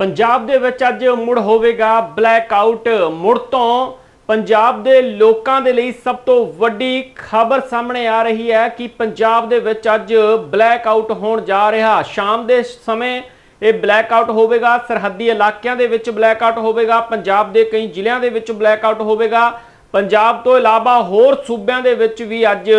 ਪੰਜਾਬ ਦੇ ਵਿੱਚ ਅੱਜ ਮੁੜ ਹੋਵੇਗਾ ਬਲੈਕ ਆਊਟ ਮੁੜ ਤੋਂ ਪੰਜਾਬ ਦੇ ਲੋਕਾਂ ਦੇ ਲਈ ਸਭ ਤੋਂ ਵੱਡੀ ਖਬਰ ਸਾਹਮਣੇ ਆ ਰਹੀ ਹੈ ਕਿ ਪੰਜਾਬ ਦੇ ਵਿੱਚ ਅੱਜ ਬਲੈਕ ਆਊਟ ਹੋਣ ਜਾ ਰਿਹਾ। ਸ਼ਾਮ ਦੇ ਸਮੇਂ ਇਹ ਬਲੈਕ ਆਊਟ ਹੋਵੇਗਾ, ਸਰਹੱਦੀ ਇਲਾਕਿਆਂ ਦੇ ਵਿੱਚ ਬਲੈਕ ਆਊਟ ਹੋਵੇਗਾ, ਪੰਜਾਬ ਦੇ ਕਈ ਜ਼ਿਲ੍ਹਿਆਂ ਦੇ ਵਿੱਚ ਬਲੈਕ ਆਊਟ ਹੋਵੇਗਾ। ਪੰਜਾਬ ਤੋਂ ਇਲਾਵਾ ਹੋਰ ਸੂਬਿਆਂ ਦੇ ਵਿੱਚ ਵੀ ਅੱਜ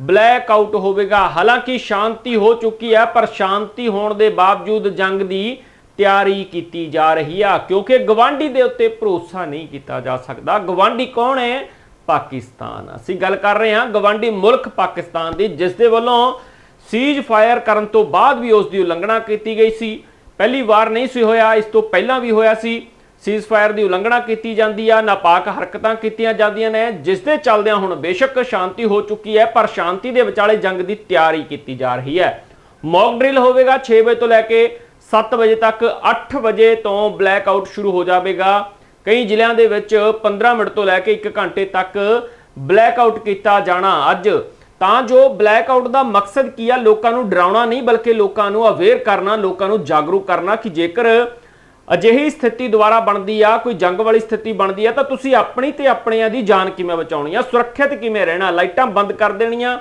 ਬਲੈਕ ਆਊਟ ਹੋਵੇਗਾ। ਹਾਲਾਂਕਿ ਸ਼ਾਂਤੀ ਹੋ ਚੁੱਕੀ ਹੈ, ਪਰ ਸ਼ਾਂਤੀ ਹੋਣ ਦੇ ਬਾਵਜੂਦ ਜੰਗ ਦੀ ਤਿਆਰੀ ਕੀਤੀ ਜਾ ਰਹੀ ਆ, ਕਿਉਂਕਿ ਗਵਾਂਢੀ ਦੇ ਉੱਤੇ ਭਰੋਸਾ ਨਹੀਂ ਕੀਤਾ ਜਾ ਸਕਦਾ। ਗਵਾਂਢੀ ਕੌਣ ਹੈ? ਪਾਕਿਸਤਾਨ। ਅਸੀਂ ਗੱਲ ਕਰ ਰਹੇ ਹਾਂ ਗਵਾਂਢੀ ਮੁਲਕ ਪਾਕਿਸਤਾਨ ਦੀ, ਜਿਸ ਦੇ ਵੱਲੋਂ ਸੀਜ਼ ਫਾਇਰ ਕਰਨ ਤੋਂ ਬਾਅਦ ਵੀ ਉਸ ਦੀ ਉਲੰਘਣਾ ਕੀਤੀ ਗਈ ਸੀ। ਪਹਿਲੀ ਵਾਰ ਨਹੀਂ ਸੀ ਹੋਇਆ, ਇਸ ਤੋਂ ਪਹਿਲਾਂ ਵੀ ਹੋਇਆ ਸੀ। ਸੀਜ਼ ਫਾਇਰ ਦੀ ਉਲੰਘਣਾ ਕੀਤੀ ਜਾਂਦੀ ਆ, ਨਾਪਾਕ ਹਰਕਤਾਂ ਕੀਤੀਆਂ ਜਾਂਦੀਆਂ ਨੇ, ਜਿਸ ਦੇ ਚੱਲਦਿਆਂ ਹੁਣ ਬੇਸ਼ੱਕ ਸ਼ਾਂਤੀ ਹੋ ਚੁੱਕੀ ਹੈ, ਪਰ ਸ਼ਾਂਤੀ ਦੇ ਵਿਚਾਲੇ ਜੰਗ ਦੀ ਤਿਆਰੀ ਕੀਤੀ ਜਾ ਰਹੀ ਹੈ। ਮੌਕ ਡਰਿਲ ਹੋਵੇਗਾ 6 ਵਜੇ ਤੋਂ ਲੈ ਕੇ 7 ਵਜੇ ਤੱਕ 8 ਵਜੇ ਤੋਂ ਬਲੈਕ ਆਊਟ ਸ਼ੁਰੂ ਹੋ ਜਾਵੇਗਾ। ਕਈ ਜ਼ਿਲ੍ਹਿਆਂ ਦੇ ਵਿੱਚ 15 ਮਿੰਟ ਤੋਂ ਲੈ ਕੇ 1 ਘੰਟੇ ਤੱਕ ਬਲੈਕ ਆਊਟ ਕੀਤਾ ਜਾਣਾ ਅੱਜ। ਤਾਂ ਜੋ ਬਲੈਕ ਆਊਟ ਦਾ ਮਕਸਦ ਕੀ ਆ? ਲੋਕਾਂ ਨੂੰ ਡਰਾਉਣਾ ਨਹੀਂ, ਬਲਕਿ ਲੋਕਾਂ ਨੂੰ ਅਵੇਅਰ ਕਰਨਾ, ਲੋਕਾਂ ਨੂੰ ਜਾਗਰੂਕ ਕਰਨਾ ਕਿ ਜੇਕਰ ਅਜਿਹੀ ਸਥਿਤੀ ਦੁਬਾਰਾ ਬਣਦੀ ਆ, ਕੋਈ ਜੰਗ ਵਾਲੀ ਸਥਿਤੀ ਬਣਦੀ ਆ, ਤਾਂ ਤੁਸੀਂ ਆਪਣੀ ਤੇ ਆਪਣਿਆਂ ਦੀ ਜਾਨ ਕਿਵੇਂ ਬਚਾਉਣੀ ਆ? ਸੁਰੱਖਿਅਤ ਕਿਵੇਂ ਰਹਿਣਾ? ਲਾਈਟਾਂ ਬੰਦ ਕਰ ਦੇਣੀਆਂ।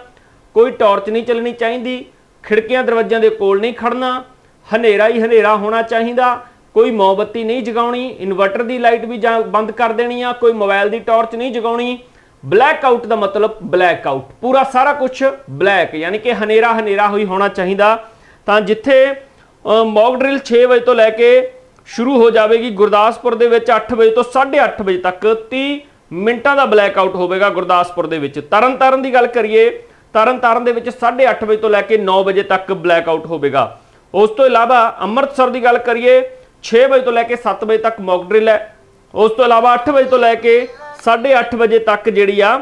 ਕੋਈ ਟਾਰਚ ਨਹੀਂ ਚੱਲਣੀ ਚਾਹੀਦੀ। ਖਿੜਕੀਆਂ ਦਰਵਾਜ਼ਿਆਂ ਦੇ ਕੋਲ ਨਹੀਂ ਖੜਨਾ ਹਨੇਰਾ ਹੀ ਹਨੇਰਾ ਹੋਣਾ ਚਾਹੀਦਾ। ਕੋਈ ਮੋਮਬੱਤੀ ਨਹੀਂ ਜਗਾਉਣੀ, ਇਨਵਰਟਰ ਦੀ ਲਾਈਟ ਵੀ ਜਾਂ ਬੰਦ ਕਰ ਦੇਣੀ ਆ, ਕੋਈ ਮੋਬਾਈਲ ਦੀ ਟਾਰਚ ਨਹੀਂ ਜਗਾਉਣੀ। ਬਲੈਕ ਆਊਟ ਦਾ ਮਤਲਬ ਬਲੈਕ ਆਊਟ ਪੂਰਾ ਸਾਰਾ ਕੁਝ ਬਲੈਕ, ਯਾਨੀ ਕਿ ਹਨੇਰਾ ਹਨੇਰਾ ਹੋਈ ਹੋਣਾ ਚਾਹੀਦਾ। ਤਾਂ ਜਿੱਥੇ ਮੌਕ ਡਰਿਲ 6 ਵਜੇ ਤੋਂ ਲੈ ਕੇ ਸ਼ੁਰੂ ਹੋ ਜਾਵੇਗੀ, ਗੁਰਦਾਸਪੁਰ ਦੇ ਵਿੱਚ 8 ਵਜੇ ਤੋਂ 8:30 ਵਜੇ ਤੱਕ 30 ਮਿੰਟਾਂ ਦਾ ਬਲੈਕ ਆਊਟ ਹੋਵੇਗਾ ਗੁਰਦਾਸਪੁਰ ਦੇ ਵਿੱਚ। ਤਰਨਤਾਰਨ ਦੀ ਗੱਲ ਕਰੀਏ, ਤਰਨਤਾਰਨ ਦੇ ਵਿੱਚ 8:30 ਵਜੇ ਤੋਂ ਲੈ ਕੇ 9 ਵਜੇ ਤੱਕ ਬਲੈਕ ਆਊਟ ਹੋਵੇਗਾ। ਉਸ ਤੋਂ ਇਲਾਵਾ ਅੰਮ੍ਰਿਤਸਰ ਦੀ ਗੱਲ ਕਰੀਏ 6 ਵਜੇ ਤੋਂ ਲੈ ਕੇ 7 ਵਜੇ ਤੱਕ ਮੌਕ ਡਰਿਲ ਹੈ। ਉਸ ਤੋਂ ਇਲਾਵਾ 8 ਵਜੇ ਤੋਂ ਲੈ ਕੇ 8:30 ਵਜੇ ਤੱਕ ਜਿਹੜੀ ਆ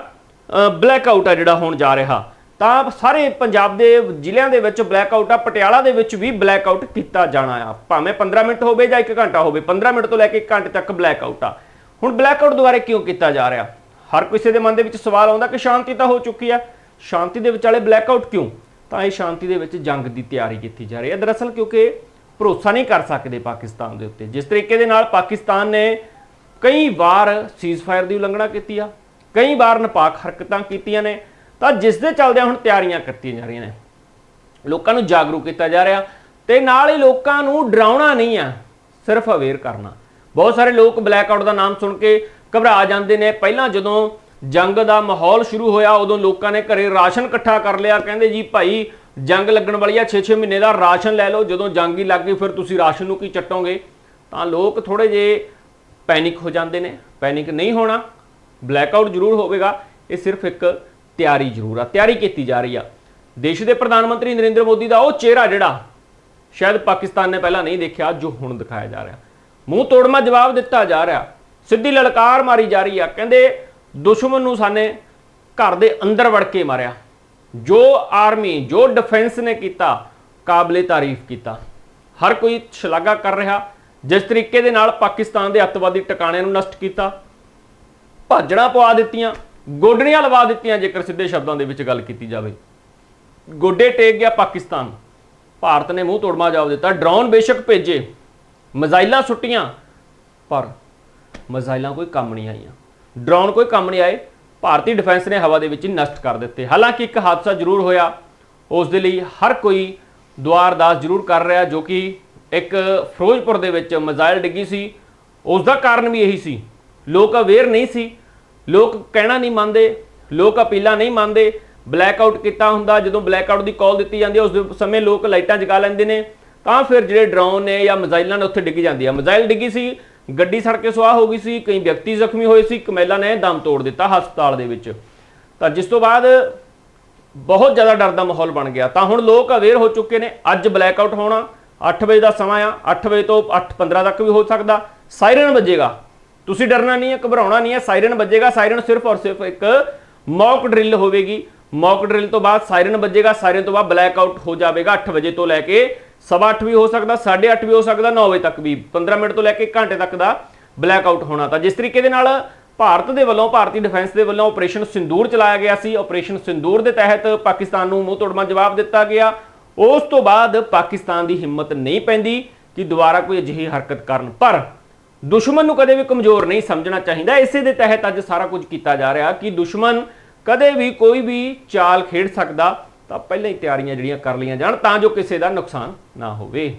ਬਲੈਕ ਆਊਟ ਆ ਜਿਹੜਾ ਹੋਣ ਜਾ ਰਿਹਾ। ਤਾਂ ਸਾਰੇ ਪੰਜਾਬ ਦੇ ਜ਼ਿਲ੍ਹਿਆਂ ਦੇ ਵਿੱਚ ਬਲੈਕ ਆਊਟ ਆ, ਪਟਿਆਲਾ ਦੇ ਵਿੱਚ ਵੀ ਬਲੈਕ ਆਊਟ ਕੀਤਾ ਜਾਣਾ ਆ। ਭਾਵੇਂ 15 ਮਿੰਟ ਹੋਵੇ ਜਾਂ 1 ਘੰਟਾ ਹੋਵੇ 15 ਮਿੰਟ ਤੋਂ ਲੈ ਕੇ 1 ਘੰਟੇ ਤੱਕ ਬਲੈਕ ਆਊਟ ਆ। ਹੁਣ ਬਲੈਕ ਆਊਟ ਦੁਆਰੇ ਕਿਉਂ ਕੀਤਾ ਜਾ ਰਿਹਾ? ਹਰ ਕਿਸੇ ਦੇ ਮਨ ਦੇ ਵਿੱਚ ਸਵਾਲ ਆਉਂਦਾ ਕਿ ਸ਼ਾਂਤੀ ਤਾਂ ਹੋ ਚੁੱਕੀ ਆ। ਸ਼ਾਂਤੀ ਦੇ ਵਿਚਾਲੇ ਬਲੈਕ ਆਊਟ ਕਿਉਂ? ਤਾਂ ਇਹ ਸ਼ਾਂਤੀ ਦੇ ਵਿੱਚ ਜੰਗ ਦੀ ਤਿਆਰੀ ਕੀਤੀ ਜਾ ਰਹੀ ਹੈ। ਦਰਅਸਲ ਕਿਉਂਕਿ ਭਰੋਸਾ ਨਹੀਂ ਕਰ ਸਕਦੇ ਪਾਕਿਸਤਾਨ ਦੇ ਉੱਤੇ। ਜਿਸ ਤਰੀਕੇ ਦੇ ਨਾਲ ਪਾਕਿਸਤਾਨ ਨੇ ਕਈ ਵਾਰ ਸੀਜ਼ਫਾਇਰ ਦੀ ਉਲੰਘਣਾ ਕੀਤੀ ਆ, ਕਈ ਵਾਰ ਨਪਾਕ ਹਰਕਤਾਂ ਕੀਤੀਆਂ ਨੇ, ਤਾਂ ਜਿਸ ਦੇ ਚੱਲਦਿਆਂ ਹੁਣ ਤਿਆਰੀਆਂ ਕੀਤੀਆਂ ਜਾ ਰਹੀਆਂ ਨੇ। ਲੋਕਾਂ ਨੂੰ ਜਾਗਰੂਕ ਕੀਤਾ ਜਾ ਰਿਹਾ ਤੇ ਨਾਲ ਹੀ ਲੋਕਾਂ ਨੂੰ ਡਰਾਉਣਾ ਨਹੀਂ ਆ, ਸਿਰਫ ਅਵੇਅਰ ਕਰਨਾ। ਬਹੁਤ ਸਾਰੇ ਲੋਕ ਬਲੈਕ ਆਊਟ ਦਾ ਨਾਮ ਸੁਣ ਕੇ ਘਬਰਾ ਜਾਂਦੇ ਨੇ। ਪਹਿਲਾਂ ਜਦੋਂ ਜੰਗ ਦਾ ਮਾਹੌਲ ਸ਼ੁਰੂ ਹੋਇਆ ਉਦੋਂ ਲੋਕਾਂ ਨੇ ਘਰੇ ਰਾਸ਼ਨ ਇਕੱਠਾ ਕਰ ਲਿਆ। ਕਹਿੰਦੇ ਜੀ ਭਾਈ, ਜੰਗ ਲੱਗਣ ਵਾਲੀ ਆ 6-6 ਮਹੀਨੇ ਦਾ ਰਾਸ਼ਨ ਲੈ ਲਓ, ਜਦੋਂ ਜੰਗ ਹੀ ਲੱਗ ਗਈ, ਫਿਰ ਤੁਸੀਂ ਰਾਸ਼ਨ ਨੂੰ ਕੀ ਚੱਟੋਗੇ? ਤਾਂ ਲੋਕ ਥੋੜੇ ਜੇ ਪੈਨਿਕ ਹੋ ਜਾਂਦੇ ਨੇ। ਪੈਨਿਕ ਨਹੀਂ ਹੋਣਾ ਬਲੈਕ ਆਊਟ ਜ਼ਰੂਰ ਹੋਵੇਗਾ। ਇਹ ਸਿਰਫ ਇੱਕ ਤਿਆਰੀ ਜ਼ਰੂਰ ਆ, ਤਿਆਰੀ ਕੀਤੀ ਜਾ ਰਹੀ ਆ। ਦੇਸ਼ ਦੇ ਪ੍ਰਧਾਨ ਮੰਤਰੀ ਨਰਿੰਦਰ ਮੋਦੀ ਦਾ ਉਹ ਚਿਹਰਾ ਜਿਹੜਾ ਸ਼ਾਇਦ ਪਾਕਿਸਤਾਨ ਨੇ ਪਹਿਲਾਂ ਨਹੀਂ ਦੇਖਿਆ ਜੋ ਹੁਣ ਦਿਖਾਇਆ ਜਾ ਰਿਹਾ। ਮੂੰਹ ਤੋੜਮਾ ਜਵਾਬ ਦਿੱਤਾ ਜਾ ਰਿਹਾ। ਸਿੱਧੀ ਲਲਕਾਰ ਮਾਰੀ ਜਾ ਰਹੀ ਆ। ਕਹਿੰਦੇ ਦੁਸ਼ਮਣ ਨੂੰ ਸਾਨੇ ਘਰ ਦੇ ਅੰਦਰ ਵੜ ਕੇ ਮਾਰਿਆ। ਜੋ ਆਰਮੀ, ਜੋ ਡਿਫੈਂਸ ਨੇ ਕੀਤਾ, ਕਾਬਲੇ ਤਾਰੀਫ ਕੀਤਾ। ਹਰ ਕੋਈ ਸ਼ਲਾਘਾ ਕਰ ਰਿਹਾ, ਜਿਸ ਤਰੀਕੇ ਦੇ ਨਾਲ ਪਾਕਿਸਤਾਨ ਦੇ ਅੱਤਵਾਦੀ ਟਿਕਾਣਿਆਂ ਨੂੰ ਨਸ਼ਟ ਕੀਤਾ। ਭਾਜੜਾਂ ਪਵਾ ਦਿੱਤੀਆਂ, ਗੋਡਣੀਆਂ ਲਵਾ ਦਿੱਤੀਆਂ, ਜੇਕਰ ਸਿੱਧੇ ਸ਼ਬਦਾਂ ਦੇ ਵਿੱਚ ਗੱਲ ਕੀਤੀ ਜਾਵੇ। ਗੋਡੇ ਟੇਕ ਗਿਆ ਪਾਕਿਸਤਾਨ। ਭਾਰਤ ਨੇ ਮੂੰਹ ਤੋੜਮਾ ਜਵਾਬ ਦਿੱਤਾ। ਡਰੋਨ ਬੇਸ਼ੱਕ ਭੇਜੇ। ਮਜ਼ਾਈਲਾਂ ਸੁੱਟੀਆਂ, ਪਰ ਮਜ਼ਾਈਲਾਂ ਕੋਈ ਕੰਮ ਨਹੀਂ ਆਈਆਂ। ਡਰੋਨ ਕੋਈ ਕੰਮ ਨਹੀਂ ਆਏ। ਭਾਰਤੀ ਡਿਫੈਂਸ ਨੇ ਹਵਾ ਦੇ ਵਿੱਚ ਹੀ ਨਸ਼ਟ ਕਰ ਦਿੱਤੇ। ਹਾਲਾਂਕਿ ਇੱਕ ਹਾਦਸਾ ਜ਼ਰੂਰ ਹੋਇਆ। ਉਸ ਦੇ ਲਈ ਹਰ ਕੋਈ ਦੁਆਰਦਾਸ ਜ਼ਰੂਰ ਕਰ ਰਿਹਾ, ਜੋ ਕਿ ਇੱਕ ਫਿਰੋਜ਼ਪੁਰ ਦੇ ਵਿੱਚ ਮਜ਼ਾਈਲ ਡਿੱਗੀ ਸੀ। ਉਸ ਦਾ ਕਾਰਨ ਵੀ ਇਹੀ ਸੀ। ਲੋਕ ਅਵੇਅਰ ਨਹੀਂ ਸੀ। ਲੋਕ ਕਹਿਣਾ ਨਹੀਂ ਮੰਨਦੇ। ਲੋਕ ਅਪੀਲਾਂ ਨਹੀਂ ਮੰਨਦੇ। ਬਲੈਕ ਆਊਟ ਕੀਤਾ ਹੁੰਦਾ। ਜਦੋਂ ਬਲੈਕ ਆਊਟ ਦੀ ਕਾਲ ਦਿੱਤੀ ਜਾਂਦੀ ਹੈ, ਉਸ ਸਮੇਂ ਲੋਕ ਲਾਈਟਾਂ ਜਗਾ ਲੈਂਦੇ ਨੇ। ਤਾਂ ਫਿਰ ਜਿਹੜੇ ਡਰੋਨ ਨੇ ਜਾਂ ਮਜ਼ਾਈਲਾਂ ਨੇ ਉੱਥੇ ਡਿੱਗ ਜਾਂਦੀ ਆ। ਮਜ਼ਾਈਲ ਡਿੱਗੀ ਸੀ, ਗੱਡੀ ਸੜ ਕੇ ਸੁਆਹ ਹੋ ਗਈ ਸੀ, ਕਈ ਵਿਅਕਤੀ ਜ਼ਖਮੀ ਹੋਏ ਸੀ, ਕਮੈਲਾ ਨੇ ਦਮ ਤੋੜ ਦਿੱਤਾ ਹਸਪਤਾਲ ਦੇ ਵਿੱਚ। ਤਾਂ ਜਿਸ ਤੋਂ ਬਾਅਦ ਬਹੁਤ ਜ਼ਿਆਦਾ ਡਰ ਦਾ ਮਾਹੌਲ ਬਣ ਗਿਆ। ਤਾਂ ਹੁਣ ਲੋਕ ਅਵੇਅਰ ਹੋ ਚੁੱਕੇ ਨੇ, ਅੱਜ ਬਲੈਕ ਆਊਟ ਹੋਣਾ 8 ਵਜੇ ਦਾ ਸਮਾਂ ਆ 8 ਵਜੇ ਤੋਂ 8:15 ਤੱਕ ਵੀ ਹੋ ਸਕਦਾ। ਸਾਇਰਨ ਵੱਜੇਗਾ। ਤੁਸੀਂ ਡਰਨਾ ਨਹੀਂ ਹੈ, ਘਬਰਾਉਣਾ ਨਹੀਂ ਹੈ, ਸਾਇਰਨ ਵੱਜੇਗਾ। ਸਾਇਰਨ ਸਿਰਫ ਔਰ ਸਿਰਫ ਇੱਕ ਮੌਕ ਡਰਿਲ ਹੋਵੇਗੀ। ਮੌਕ ਡਰਿਲ ਤੋਂ ਬਾਅਦ ਸਾਇਰਨ ਵੱਜੇਗਾ, ਸਾਇਰਨ ਤੋਂ ਬਾਅਦ ਬਲੈਕ ਆਊਟ ਹੋ ਜਾਵੇਗਾ 8 ਵਜੇ ਤੋਂ ਲੈ ਕੇ ਸਵਾ 8 ਵੀ ਹੋ ਸਕਦਾ 8:30 ਵੀ ਹੋ ਸਕਦਾ 9 ਵਜੇ ਤੱਕ ਵੀ। 15 ਮਿੰਟ ਤੋਂ ਲੈ ਕੇ ਘੰਟੇ ਤੱਕ ਦਾ ਬਲੈਕ ਆਊਟ ਹੋਣਾ ਤਾਂ। ਜਿਸ ਤਰੀਕੇ ਦੇ ਨਾਲ ਭਾਰਤ ਦੇ ਵੱਲੋਂ, ਭਾਰਤੀ ਡਿਫੈਂਸ ਦੇ ਵੱਲੋਂ ਆਪਰੇਸ਼ਨ ਸਿੰਦੂਰ ਚਲਾਇਆ ਗਿਆ ਸੀ। ਆਪਰੇਸ਼ਨ ਸਿੰਦੂਰ ਦੇ ਤਹਿਤ ਪਾਕਿਸਤਾਨ ਨੂੰ ਮੂੰਹ ਤੋੜਮਾ ਜਵਾਬ ਦਿੱਤਾ ਗਿਆ। ਉਸ ਤੋਂ ਬਾਅਦ ਪਾਕਿਸਤਾਨ ਦੀ ਹਿੰਮਤ ਨਹੀਂ ਪੈਂਦੀ ਕਿ ਦੁਬਾਰਾ ਕੋਈ ਅਜਿਹੀ ਹਰਕਤ ਕਰਨ। ਪਰ ਦੁਸ਼ਮਣ ਨੂੰ ਕਦੇ ਵੀ ਕਮਜ਼ੋਰ ਨਹੀਂ ਸਮਝਣਾ ਚਾਹੀਦਾ। ਇਸੇ ਦੇ ਤਹਿਤ ਅੱਜ ਸਾਰਾ ਕੁਝ ਕੀਤਾ ਜਾ ਰਿਹਾ ਕਿ ਦੁਸ਼ਮਣ ਕਦੇ ਵੀ ਕੋਈ ਵੀ ਚਾਲ ਖੇਡ ਸਕਦਾ। ਤਾਂ ਪਹਿਲਾਂ ਹੀ ਤਿਆਰੀਆਂ ਜਿਹੜੀਆਂ ਕਰ ਲਈਆਂ ਜਾਣ ਤਾਂ ਜੋ ਕਿਸੇ ਦਾ ਨੁਕਸਾਨ ਨਾ ਹੋਵੇ।